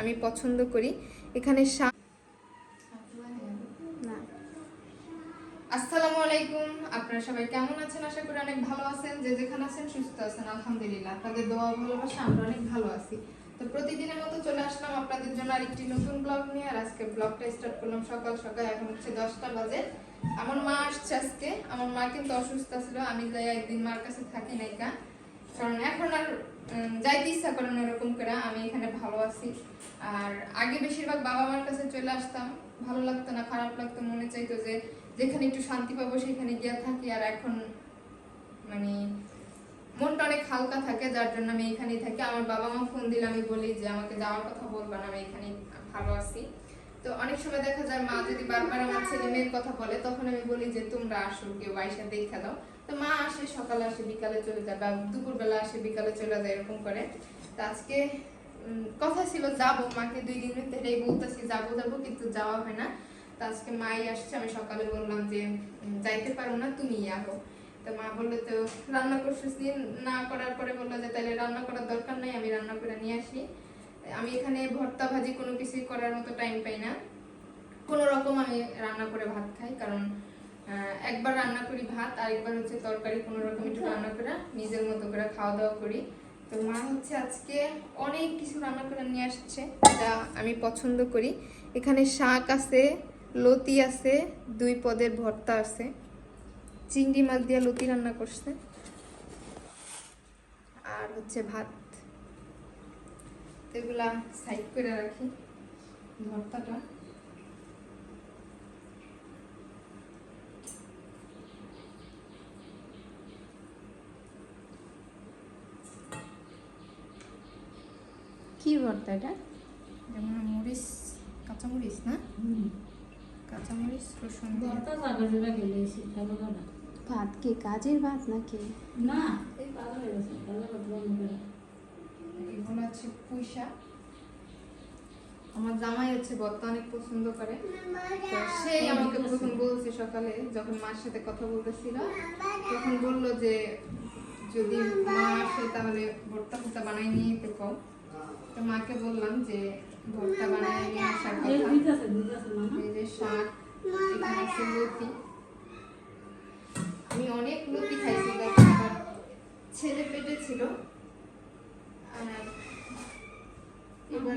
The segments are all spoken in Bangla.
আমি পছন্দ করি। এখানে আসসালামু আলাইকুম আপনারা সবাই কেমন আছেন? আশা করি অনেক ভালো আছেন। যে যেখানে আছেন, সুস্থ আছেন। আলহামদুলিল্লাহ, আপনাদের দোয়া ভালোবাসা, আমরা অনেক ভালো আছি। তো প্রতিদিনের মতো চলে আসলাম আপনাদের জন্য আরেকটি নতুন ব্লগ নিয়ে, আর আজকে ব্লগটা স্টার্ট করলাম সকাল সকাল, এখন হচ্ছে দশটা বাজে। আমার মা আসছে আজকে। আমার মা কিন্তু অসুস্থ ছিল। আমি যাই একদিন মার কাছে থাকি নাইকা কারণ এখন আর যাইতে ইচ্ছা করে না করে, আমি এখানে ভালো আছি। আর আগে বেশিরভাগ বাবা মার কাছে চলে আসতাম, ভালো লাগতো না, খারাপ লাগতো, মনে চাইতো যে যেখানে একটু শান্তি পাবো সেখানে গিয়ে থাকি। আর এখন মানে মনটা অনেক হালকা থাকে, যার জন্য আমি এখানেই থাকি। আমার বাবা মা ফোন দিলে আমি বলি যে, আমাকে যাওয়ার কথা বলবা না, আমি এখানে ভালো আছি। তো অনেক সময় দেখা যায় মা যদি বারবার আমার ছেলে মেয়ের কথা বলে, তখন আমি বলি যে, তোমরা আসো, কেউ আইসা দেখা দাও। তো মা আসে, সকালে আসে, বিকালে চলে যায় বা দুপুরবেলা আসে, বিকালে চলে যায়, এরকম করে। তো আজকে কথা ছিল যাব, মাকে দুই দিন ধরেই বলতেছি, যাব যাব, কিন্তু যাওয়া হয় না। তো আজকে মাই আসছে, আমি সকালে বললাম যে যাইতে পারো না, তুমি আহো তো মা বলল, তো রান্না করছিস না করার পরে বলল যে তাহলে রান্না করার দরকার নাই, আমি রান্না করে নিয়ে আসি। আমি এখানে ভর্তা ভাজি কোনো কিছুই করার মতো টাইম পাই না। কোনো রকম আমি রান্না করে ভাত খাই কারণ একবার রান্না করি ভাত আর একবার হচ্ছে তরকারি কোনো রকম একটু রান্না করে নিজের মতো করে খাওয়া দাওয়া করি। তো মা হচ্ছে আজকে অনেক কিছু রান্না করে নিয়ে আসছে যা আমি পছন্দ করি। এখানে শাক আছে লতি আছে দুই পদের ভর্তা আছে। চিংড়ি মাছ দিয়ে লতি রান্না করছে। আর হচ্ছে ভাত। তো এগুলা সাইড করে রাখি ভর্তাটা। কি ভর্তা এটা? যেমন মরিচ কাঁচামরিচ না? কাঁচামরিচ রসুন। ভর্তা জাগরটা গেলে শীতকালে ভাত কি কাজের ভাত নাকি? না এই পাগল হয়ে গেছে পাগল বন্ধ করে। এগুলো হচ্ছে পুঁই শাক আমার জামাই হচ্ছে অনেক পছন্দ করে। সেই আমাকে প্রথম বলছে সকালে যখন মার সাথে কথা বলতেছিল তখন বলল যে যদি মা আসে তাহলে ভর্তা ফর্তা বানাই নিয়ে যেতে কও তো মাকে বললাম যে ভর্তা বানাই নিয়ে আসার কথা। এই যে শাক এখানে আছে লতি। আমি অনেক লতি খাইছি ছেলে পেটে ছিল। আর এবার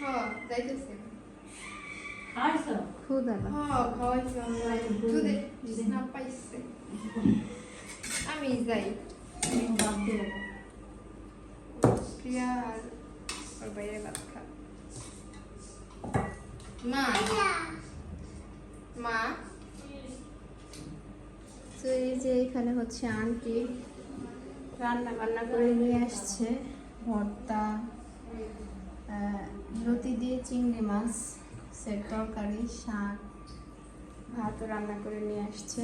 হ্যাঁ যাইতেছে। খাইছো ক্ষুদা লাগ হ্যাঁ না পাইছে। আমি যাই। প্রিয়া আর ওর বাইরে ভাত খা। মা? মা? তো এই যে এখানে হচ্ছে আন্টি। রান্না বান্না করে নিয়ে আসছে। ভর্তা লতি দিয়ে চিংড়ি মাছ সেট তরকারি শাক ভাতও রান্না করে নিয়ে আসছে।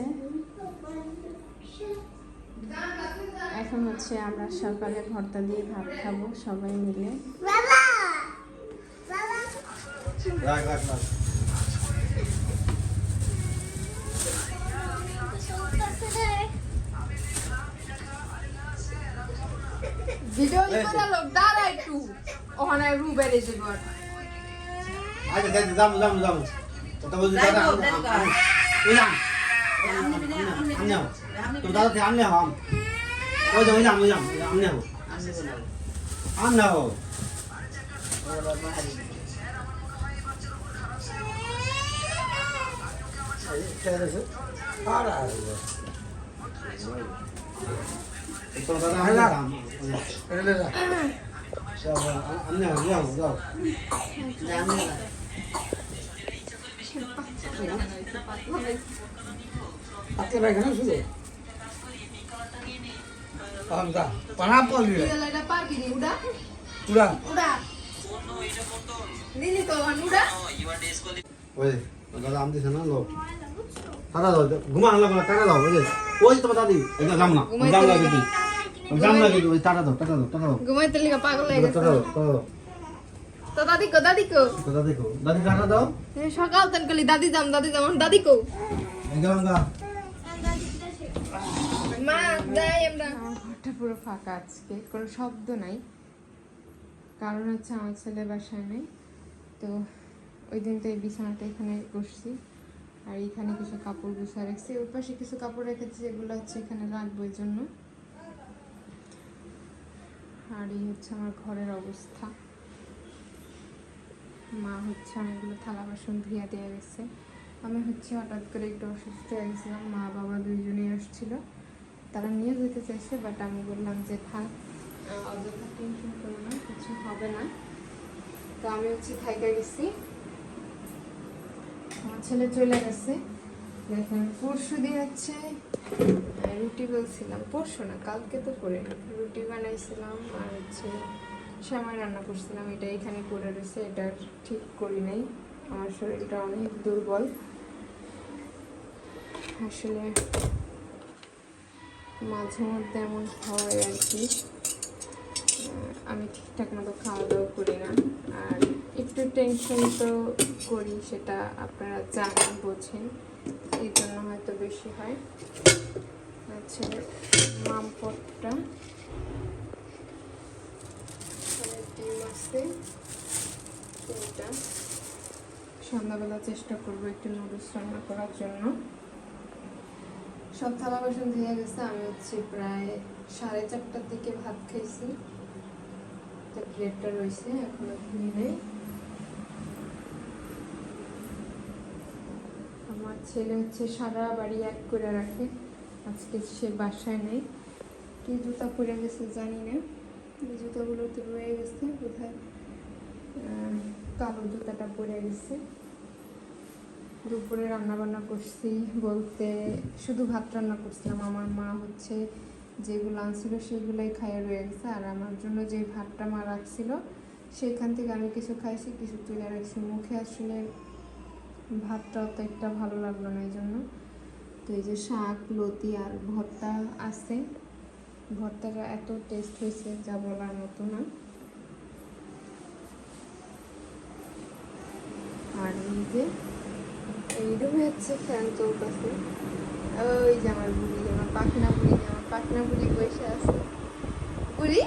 এখন হচ্ছে আমরা সকালে ভর্তা দিয়ে ভাত খাব সবাই মিলে। রাখ রাখ রাখ ভিডিও করে লোক দাঁড়া একটু ওখানে রু বেড়ে যাবে আচ্ছা দেখ যাম যাম যাম কথা বলছি দাদা ওই যাম আমি যাও তো দাদা থেকে আমি যাও ওই যাও ওই যাম ওই যাম আমি তো দাদা. Paham tak? Kenapa dia? এটা উড়া উড়া নিলি তো উড়া ওই দাদা আম দিছে না লোক টাটা ঘুমা আনলা বলা টাটা দাও ওই ওই তোমার দাদি এটা যাম না যাম না লাগা। কিন্তু কিন্তু ওই টাটা দাও টাটা দাও টাটা দাও। ঘুমাইতে লিগা পাগল হয়ে টাটা দাও টাটা দাও তো দাদি কো দাদি কো। তো দাদি কো দাদি টাটা দাও। সকাল তন কলি দাদি যাম দাদি যাম। দাদি কো। এই মা যাই আমরা। ঘরটা পুরো ফাঁকা আজকে কোনো শব্দ নাই। কারণ হচ্ছে আমার ছেলে বাসায় নেই। তো ওই দিন তো এই বিছানাটা এখানে বসছি। আর এখানে কিছু কাপড় গুছা রাখছি। ওই পাশে কিছু কাপড় রেখেছি যেগুলো হচ্ছে এখানে রাখব এই জন্য। আর এই হচ্ছে আমার ঘরের অবস্থা। মা হচ্ছে অনেকগুলো থালা বাসন ধুইয়া দিয়ে গেছে। আমি হচ্ছে হঠাৎ করে একটু অসুস্থ হয়ে গেছিলাম। মা বাবা দুইজনেই আসছিল। তারা নিয়ে যেতে চাইছে বাট আমি বললাম যে, থাক, অযথা টেনশন করো না, কিছু হবে না। তো আমি হচ্ছে থাইকা গেছি। আমার ছেলে চলে গেছে। দেখেন, পরশু দিন হচ্ছে রুটি বলছিলাম, পরশু না, কালকে তো করে রুটি বানাইছিলাম আর হচ্ছে সেমাই রান্না করছিলাম, এটা এখানে পড়ে রয়েছে, এটা ঠিক করি নাই। আমার শরীরটা অনেক দুর্বল। আসলে মাঝে মধ্যে এমন হয় আর কি। আমি ঠিকঠাক মতো খাওয়া দাওয়া করি না। আর একটু টেনশন তো করি, সেটা আপনারা জানেন, বোঝেন। এই জন্য হয়তো বেশি হয়। আচ্ছা মামপটটা। আছে, তিনটা। সন্ধ্যাবেলা চেষ্টা করব একটু নুডলস রান্না করার জন্য। সব থালা বাসন ধুয়ে গেছে, আমি হচ্ছে প্রায় সাড়ে চারটার দিকে ভাত খাইছি। তো প্লেটটা রয়েছে, এখনও ধুয়ে নেই। আমার ছেলে হচ্ছে সারা বাড়ি এক করে রাখে। আজকে সে বাসায় নেই। কি জুতা পরে গেছে জানি না। এই জুতাগুলো তো রয়ে গেছে, কোথায়? কালো জুতাটা পরে গেছে। দুপুরে রান্না বান্না করছি বলতে, শুধু ভাত রান্না করছিলাম। আমার মা হচ্ছে যেগুলো আনছিল সেগুলোই খাইয়ে রয়ে গেছে। আর আমার জন্য যে ভাতটা মা রাখছিল, সেখান থেকে আমি কিছু খাইছি, কিছু তুলে রাখছি। মুখে আসলে ভাতটা অত একটা ভালো লাগল না এই জন্য তো এই যে শাক, লতি আর ভর্তা আছে। ভর্তাটা এত টেস্ট হয়েছে যা বলার মতো না। আর এই যে এইরকম হচ্ছে ফ্যান চলতেছে। ওই যে আমার বুড়ি, আমার পাখনা বুড়ি, আমার পাখনা বুড়ি বসে আছে। বুড়ি?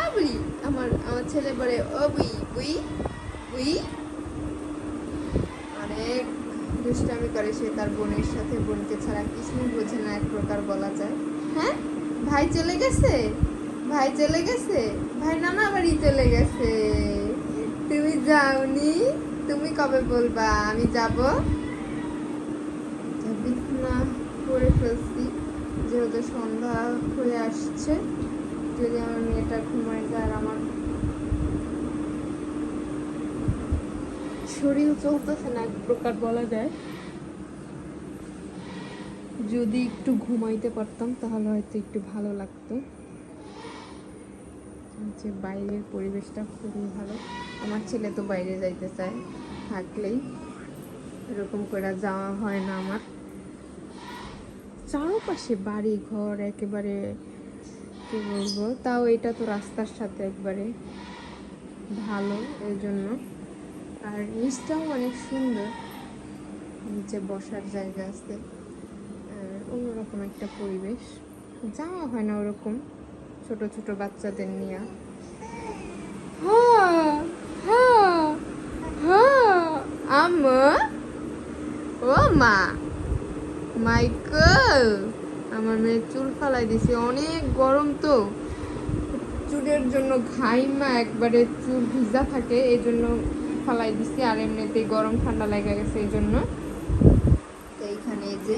আ বুড়ি, আমার আমার ছেলে বলে, ও বুই বুই বুই। দুষ্টামি করে সে তার বোনের সাথে বোনকে ছাড়া কিছুই বোঝে না এক প্রকার বলা যায়। হ্যাঁ? ভাই চলে গেছে? ভাই চলে গেছে? ভাই নানা বাড়ি চলে গেছে। তুমি যাওনি? তুমি কবে বলবা? আমি যাব? বিছনা করে ফেলছি। যেহেতু সন্ধ্যা হয়ে আসছে যদি আমার মেয়েটা ঘুমায় যায় আর আমার শরীর চলতেছে না, এক প্রকার বলা যায়। যদি একটু ঘুমাইতে পারতাম, তাহলে হয়তো একটু ভালো লাগতো। যে বাইরের পরিবেশটা খুবই ভালো। আমার ছেলে তো বাইরে যাইতে চায়, থাকলেই এরকম করে যাওয়া হয় না আমার। চারপাশে বাড়ি ঘর একেবারে, কি বলব? তাও এটা তো রাস্তার সাথে একবারে ভালো এই জন্য আর নিচটাও অনেক সুন্দর। নিচে বসার জায়গা আছে। আর অন্যরকম একটা পরিবেশ। যাওয়া হয় না ওরকম। ছোট ছোট বাচ্চাদের নিয়ে। হ্যাঁ হ্যাঁ হ্যাঁ ও মা। মাইকেল, আমার মেয়ে চুল ফালাই দিছে। অনেক গরম তো। চুলের জন্য ঘাইমা, একবারে চুল ভিজা থাকে। এই জন্য ফালাই দিছি আর এমনিতেই গরম, ঠান্ডা লেগে গেছে এই জন্য। তো এইখানে এই যে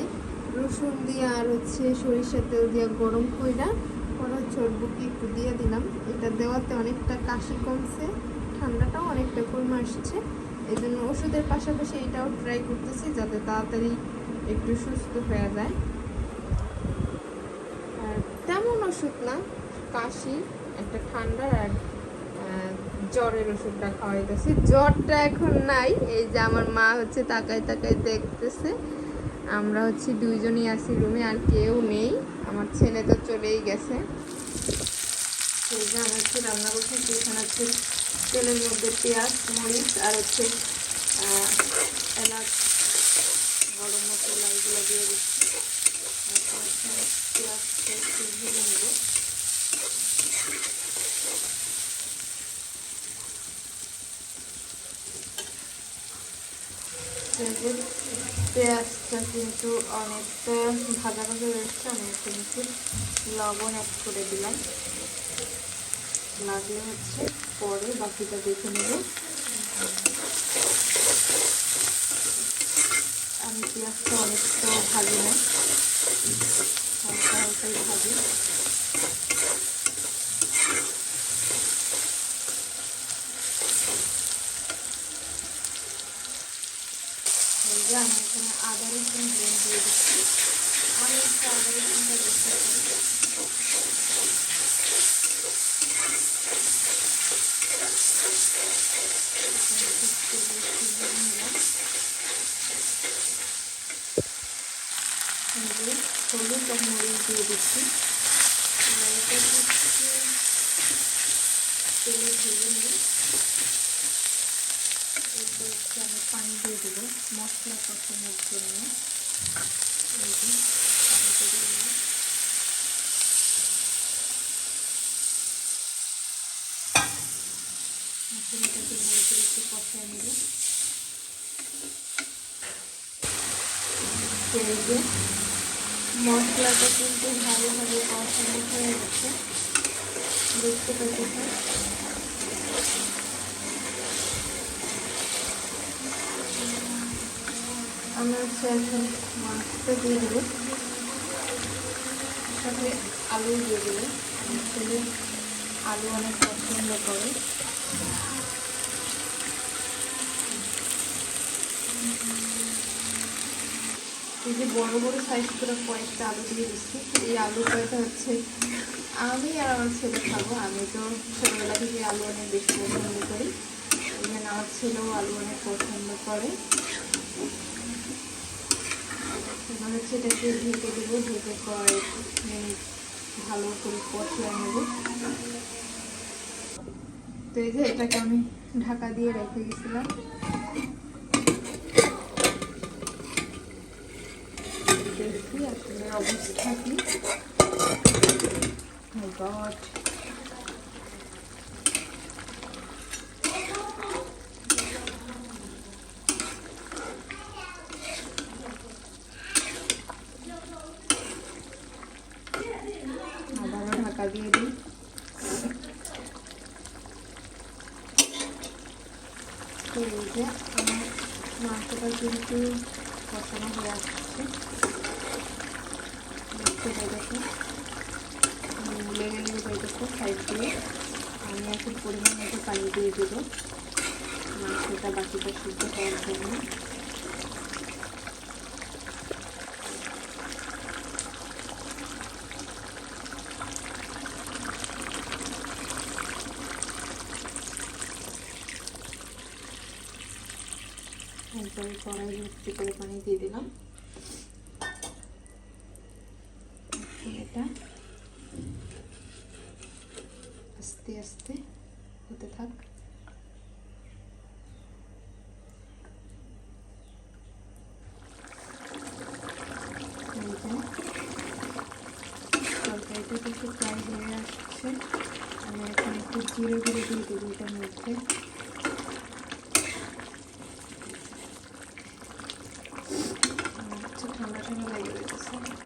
রসুন দিয়ে আর হচ্ছে সরিষার তেল দিয়ে গরম কইরা পরে হচ্ছে ওর একটু দিয়ে দিলাম। এটা দেওয়াতে অনেকটা কাশি কমছে, ঠান্ডাটাও অনেকটা কমে আসছে। এই জন্য ওষুধের পাশাপাশি এটাও ট্রাই করতেছি যাতে তাড়াতাড়ি একটু সুস্থ হয়ে যায়। আর তেমন ওষুধ না, কাশি, একটা ঠান্ডার আর জ্বরের ওষুধটা খাওয়াইতেছি। জ্বরটা এখন নাই, এই যে আমার মা হচ্ছে তাকায় তাকায় দেখতেছে। আমরা হচ্ছে দুইজনই আছি রুমে, আর কেউ নেই। আমার ছেলে তো চলেই গেছে। সেই যে আমি হচ্ছে রান্না করছি সেখানে হচ্ছে তেলের মধ্যে পেঁয়াজ, মরিচ, আর হচ্ছে আহ, এলাচ গরম মশলা এগুলো দিয়ে দিচ্ছি তারপর হচ্ছে পেঁয়াজটা একটু ভেজে নেব যে পেঁয়াজটা কিন্তু অনেকটা ভাজা ভাজা রয়েছে আমি কিন্তু লবণ অ্যাড করে দিলাম। লাগলে হচ্ছে, পরে বাকিটা দেখে নেব। আমি পেঁয়াজটা অনেকটা ভাজি না হালকা হালকাই ভাজি এই যে আমি এখানে আদা রসুন ব্লেন্ড দিয়ে দিচ্ছি আমি একটু আদা রসুনটা বেশি করি একটু বেশি দিয়ে নিলাম। হলুদ আর মরিচ দিয়ে দিচ্ছি আমি পানি দিয়ে দেবো মশলা কষানোর জন্য যে মশলাটা কিন্তু ভালোভাবে কষানো হয়ে গেছে। দেখতে পাচ্ছি আমরা হচ্ছে এখন মাছটা দিয়ে দেবো। সাথে আলু দিয়ে দেবো। ছেলে আলু অনেক পছন্দ করে। এই যে বড় বড় সাইজ করে কয়েকটা আলু দিয়ে দিচ্ছি। এই আলু কয়েকটা হচ্ছে? আমি আর আমার ছেলে খাব। আমি তো ছোটোবেলা থেকে আলু অনেক বেশি পছন্দ করি। আমার ছেলেও আলু অনেক পছন্দ করে। হচ্ছে এটাকে ঢেকে দেবো, ঢেকে কয়েক মিনিট ভালো করে কষিয়ে নেব। তো এই যে এটাকে আমি ঢাকা দিয়ে রেখে গেছিলাম দেখি আসলে অবস্থা কি। Oh God. আবারও ঢাকা দিয়ে দিই যে আমার মাংসটা কিন্তু কষানো হয়ে আসছে পাইতেছে লেগে লেগে পাইতেছে সাইড দিয়ে আমি এখন পরিমাণ মতো পানি দিয়ে দেবো মাংসটা বাকিটা সিদ্ধ হওয়ার জন্য এরপরে একটু করে পানি দিয়ে দিলাম। এটা। আস্তে আস্তে হতে থাক।